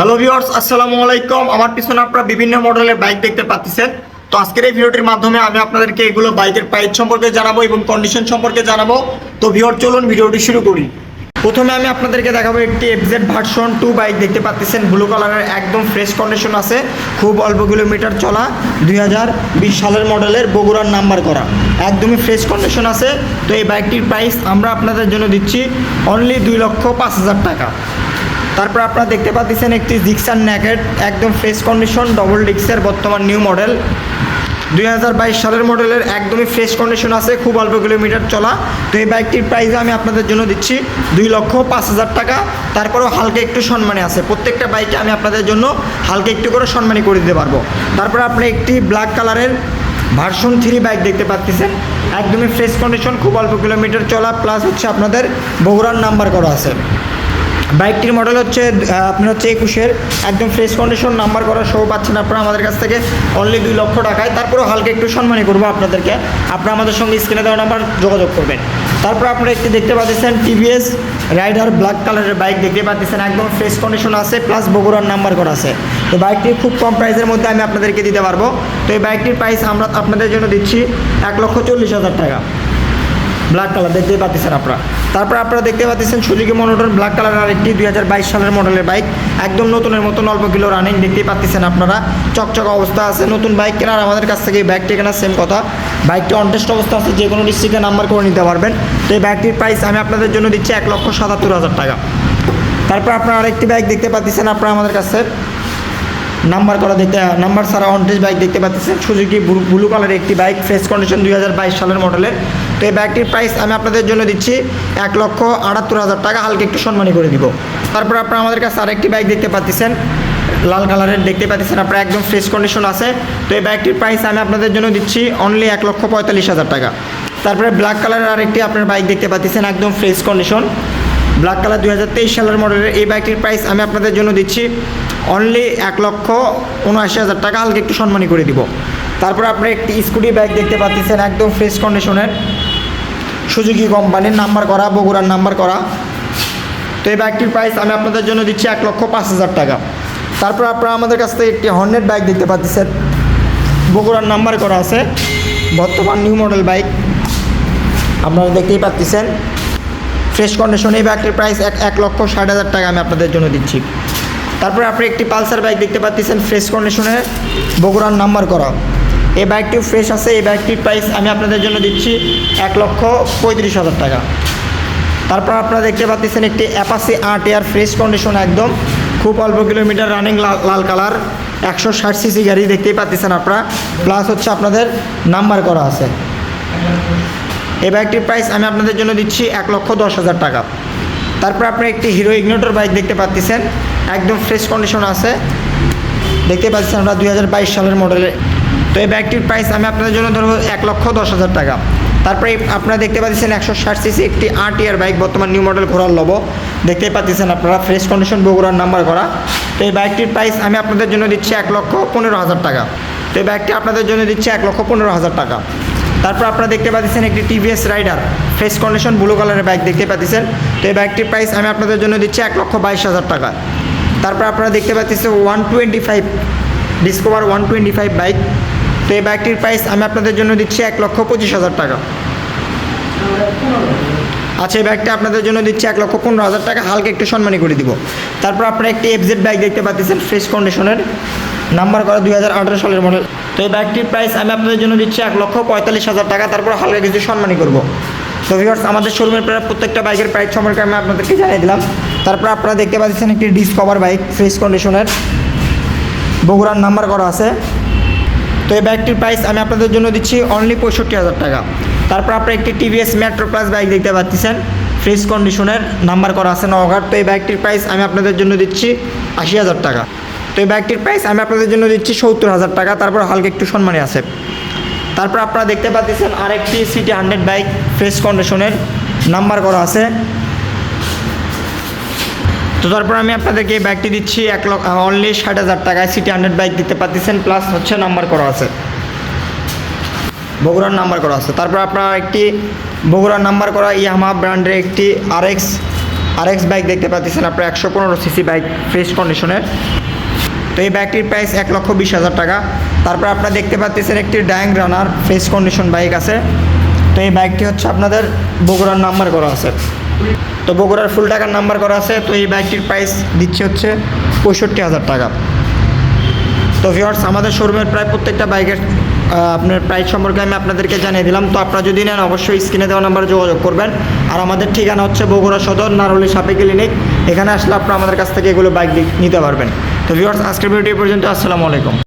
Hello viewers আসসালামু আলাইকুম। আমার পিছনে আপনারা বিভিন্ন মডেলের বাইক দেখতে পাচ্ছেন। তো আজকের এই ভিডিওটির মাধ্যমে আমি আপনাদেরকে এগুলো বাইকের প্রাইস সম্পর্কে জানাব এবং কন্ডিশন সম্পর্কে জানাব। তো ভিউয়ার চলুন ভিডিওটি শুরু করি। প্রথমে আমি আপনাদেরকে দেখাবো একটি এফজেড ভার্সন টু বাইক দেখতে পাচ্ছেন। ব্লু কালারের একদম ফ্রেশ কন্ডিশন আছে। খুব অল্প কিলোমিটার চলা। দুই হাজার বিশ সালের মডেলের বগুড়ার নাম্বার করা। একদমই ফ্রেশ কন্ডিশন আছে। তো এই বাইকটির প্রাইস আমরা আপনাদের জন্য দিচ্ছি অনলি দুই লক্ষ পাঁচ হাজার টাকা। তারপর আপনারা দেখতে পাচ্ছেন একটি জিক্সার ন্যাকেট একদম ফ্রেশ কন্ডিশন ডবল ডিক্সের বর্তমান নিউ মডেল দুই হাজার বাইশ সালের মডেলের একদমই ফ্রেশ কন্ডিশন আছে, খুব অল্প কিলোমিটার চলা। তো এই বাইকটির প্রাইস আমি আপনাদের জন্য দিচ্ছি দুই লক্ষ পাঁচ হাজার টাকা। তারপরেও হালকা একটু সম্মানে আছে। প্রত্যেকটা বাইকে আমি আপনাদের জন্য হালকা একটু করে সম্মানী করে দিতে পারব। তারপর আপনি একটি ব্ল্যাক কালারের ভার্সন থ্রি বাইক দেখতে পাচ্ছেন। একদমই ফ্রেশ কন্ডিশন খুব অল্প কিলোমিটার চলা প্লাস হচ্ছে আপনাদের বগুড়ার নাম্বার করা আছে। বাইকটির মডেল হচ্ছে আপনার হচ্ছে একুশের, একদম ফ্রেশ কন্ডিশন নাম্বার করা সহ পাচ্ছেন আপনারা আমাদের কাছ থেকে অনলি দুই লক্ষ টাকায়। তারপরেও হালকা একটু সম্মানী করব আপনাদেরকে। আপনারা আমাদের সঙ্গে স্ক্রিনে দেওয়া নাম্বার যোগাযোগ করবেন। তারপর আপনারা একটি দেখতে পাচ্ছেন টিভিএস রাইডার ব্ল্যাক কালারের বাইক দেখতে পাচ্ছেন, একদম ফ্রেশ কন্ডিশন আছে প্লাস বগুড়ার নাম্বার করা আছে। তো বাইকটি খুব কম প্রাইসের মধ্যে আমি আপনাদেরকে দিতে পারব। তো এই বাইকটির প্রাইস আমরা আপনাদের জন্য দিচ্ছি এক লক্ষ চল্লিশ হাজার টাকা। ব্ল্যাক কালার দেখতে পাচ্ছেন আপনারা। তারপর আপনারা দেখতে পাচ্ছেন সুজুকি মনোটন ব্ল্যাক কালার আরেকটি দুই হাজার বাইশ সালের মডেলের বাইক একদম নতুনের মতন অল্প কিলো রানিং দেখতেই পাচ্ছেন আপনারা। চকচক অবস্থা আছে, নতুন বাইক কেনার আমাদের কাছ থেকে এই বাইকটি কেনার সেম কথা। বাইকটি অনটেস্ট অবস্থা আছে, যে কোনো ডিস্ট্রিক্টে নাম্বার করে নিতে পারবেন। তো এই বাইকটির প্রাইস আমি আপনাদের জন্য দিচ্ছি এক লক্ষ সাতাত্তর হাজার টাকা। তারপর আপনারা আরেকটি বাইক দেখতে পাচ্ছেন আপনারা আমাদের কাছে। নাম্বার করা দেখতে নাম্বার ছাড়া অনটেজ বাইক দেখতে পাচ্ছেন। সুজুকি ব্লু কালারের একটি বাইক ফ্রেশ কন্ডিশন দুই হাজার বাইশ সালের মডেলের তো এই ব্যাগটির প্রাইস আমি আপনাদের জন্য দিচ্ছি এক লক্ষ আটাত্তর হাজার টাকা। হালকা একটু সম্মানী করে দিব। তারপর আপনারা আমাদের কাছে আরেকটি বাইক দেখতে পাচ্ছেন। লাল কালারের দেখতে পাচ্ছেন আপনারা, একদম ফ্রেশ কন্ডিশন আছে। তো এই বাইকটির প্রাইস আমি আপনাদের জন্য দিচ্ছি অনলি এক লক্ষ পঁয়তাল্লিশ হাজার টাকা। তারপরে ব্ল্যাক কালারের আরেকটি আপনার বাইক দেখতে পাচ্ছেন, একদম ফ্রেশ কন্ডিশন ব্ল্যাক কালার দু হাজার তেইশ সালের মডেলের এই বাইকটির প্রাইস আমি আপনাদের জন্য দিচ্ছি অনলি এক লক্ষ উনআশি হাজার টাকা। হালকা একটু সম্মানী করে দিব। তারপর আপনার একটি স্কুটি বাইক দেখতে পাচ্ছেন, একদম ফ্রেশ কন্ডিশনের সুজুকি কোম্পানির নাম্বার করা, বগুড়ার নাম্বার করা। তো এই বাইকটির প্রাইস আমি আপনাদের জন্য দিচ্ছি এক লক্ষ পাঁচ হাজার টাকা। তারপর আপনারা আমাদের কাছ থেকে একটি হর্নেট বাইক দেখতে পাচ্ছেন। বগুড়ার নাম্বার করা আছে। বর্তমান নিউ মডেল বাইক আপনারা দেখতেই পাচ্ছেন। ফ্রেশ কন্ডিশন এই বাইকটির প্রাইস এক এক লক্ষ ষাট হাজার টাকা আমি আপনাদের জন্য দিচ্ছি। তারপরে আপনি একটি পালসার বাইক দেখতে পাচ্ছেন ফ্রেশ কন্ডিশনে বগুড়ার নাম্বার করা। এই বাইকটিও ফ্রেশ আছে, এই বাইকটির প্রাইস আমি আপনাদের জন্য দিচ্ছি এক লক্ষ পঁয়ত্রিশ হাজার টাকা। তারপর আপনারা দেখতে পাচ্ছেন একটি অ্যাপাসি আট এয়ার ফ্রেশ কন্ডিশন একদম। খুব অল্প কিলোমিটার রানিং লাল কালার একশো ষাট সিসি গাড়ি দেখতেই পাচ্ছেন আপনারা। প্লাস হচ্ছে আপনাদের নাম্বার করা আছে। এই বাইকটির প্রাইস আমি আপনাদের জন্য দিচ্ছি এক লক্ষ দশ হাজার টাকা। তারপর আপনি একটি হিরো ইগনোটর বাইক দেখতে পাচ্ছেন। একদম ফ্রেশ কন্ডিশন আছে। দেখতে পাচ্ছেন আমরা দু হাজার বাইশ সালের মডেলের তো এই ব্যাগটির প্রাইস আমি আপনাদের জন্য ধরবো এক লক্ষ দশ হাজার টাকা। তারপরে আপনারা দেখতে পাচ্ছেন একশো ষাট সিসি একটি আট ইয়ার বাইক বর্তমান নিউ মডেল ঘোরার লব দেখতে পাচ্ছেন আপনারা ফ্রেশ কন্ডিশন বগুড়ার নাম্বার করা তো এই বাইকটির প্রাইস আমি আপনাদের জন্য দিচ্ছি এক লক্ষ পনেরো হাজার টাকা। তো এই বাইকটি আপনাদের জন্য দিচ্ছে এক লক্ষ পনেরো হাজার টাকা। তারপর আপনারা দেখতে পাচ্ছেন একটি TVS Raider fresh condition blue কালারের বাইক দেখতে পাচ্ছেন। তো এই বাইকটির প্রাইস আমি আপনাদের জন্য দিচ্ছি এক লক্ষ বাইশ হাজার টাকা। তারপর আপনারা দেখতে পাচ্ছেন one twenty five Discover one twenty five bike তো এই বাইকটির প্রাইস আমি আপনাদের জন্য দিচ্ছি এক লক্ষ পঁচিশ হাজার টাকা। আচ্ছা এই ব্যাগটা আপনাদের জন্য দিচ্ছি এক লক্ষ পনেরো হাজার টাকা। হালকা একটু সম্মানী করে দিব। তারপর আপনারা একটি এফজেড ব্যাগ দেখতে পাচ্ছেন ফ্রেশ কন্ডিশনের নাম্বার করা দুই হাজার আঠারো সালের মডেল তো এই ব্যাগটির প্রাইস আমি আপনাদের জন্য দিচ্ছি এক লক্ষ পঁয়তাল্লিশ হাজার টাকা। তারপর হালকা কিছু সম্মানী করব। তো ভিউয়ার্স আমাদের শোরুমের প্রায় প্রত্যেকটা বাইকের প্রাইস সম্পর্কে আমি আপনাদেরকে জানিয়ে দিলাম। তারপর আপনারা দেখতে পাচ্ছেন একটি ডিসকভার বাইক ফ্রেশ কন্ডিশনের বগুড়ার নাম্বার করা আছে। তো এই বাইকটির প্রাইস আমি আপনাদের জন্য দিচ্ছি অনলি পঁয়ষট্টি হাজার টাকা। তারপর আপনার একটি টিভিএস মেট্রো প্লাস বাইক দেখতে পাচ্ছেন। ফ্রেশ কন্ডিশনের নাম্বার করা আছে নওঘাট তো এই বাইকটির প্রাইস আমি আপনাদের জন্য দিচ্ছি আশি হাজার টাকা। তো এই বাইকটির প্রাইস আমি আপনাদের জন্য দিচ্ছি সত্তর হাজার টাকা। তারপর হালকা একটু সম্মানে আছে। তারপর আপনারা দেখতে পাচ্ছেন আরেকটি সিটি হান্ড্রেড বাইক ফ্রেশ কন্ডিশনের নাম্বার করা আছে। তো তারপর আমি আপনাদেরকে এই বাইকটি দিচ্ছি এক লক্ষ অনলি ষাট হাজার টাকায় সিটি হান্ড্রেড বাইক দিতে পাচ্ছেন প্লাস হচ্ছে নাম্বার করা আছে। বগুড়ার নাম্বার করা আছে। তারপর আপনার একটি বগুড়ার নাম্বার করা ইয়ামা ব্র্যান্ডের একটি আরএক্স আর এক্স বাইক দেখতে পাচ্ছেন আপনার একশো পনেরো সিসি বাইক ফ্রেশ কন্ডিশনের তো এই বাইকটির প্রাইস এক লক্ষ বিশ হাজার টাকা। তারপর আপনারা দেখতে পাচ্ছেন একটি Dayang Runner fresh condition bike আছে। তো এই বাইকটি হচ্ছে আপনাদের বগুড়ার নাম্বার করা আছে। তো বগুড়ার ফুল টাকার নাম্বার করা আছে, তো এই বাইকটির প্রাইস দিচ্ছে হচ্ছে পঁয়ষট্টি হাজার টাকা। তো ভিওয়ার্স আমাদের শোরুমের প্রায় প্রত্যেকটা বাইকের আপনার প্রাইস সম্পর্কে আমি আপনাদেরকে জানিয়ে দিলাম। তো আপনারা যদি নেন, অবশ্যই স্ক্রিনে দেওয়া নাম্বারে যোগাযোগ করবেন। আর আমাদের ঠিকানা হচ্ছে বগুড়া সদর নারলি সাপে ক্লিনিক এখানে আসলে আপনারা আমাদের কাছ থেকে এগুলো বাইক নিতে পারবেন। তো ভিওয়ার্স আজকের ভিডিও পর্যন্ত, আসসালামু আলাইকুম।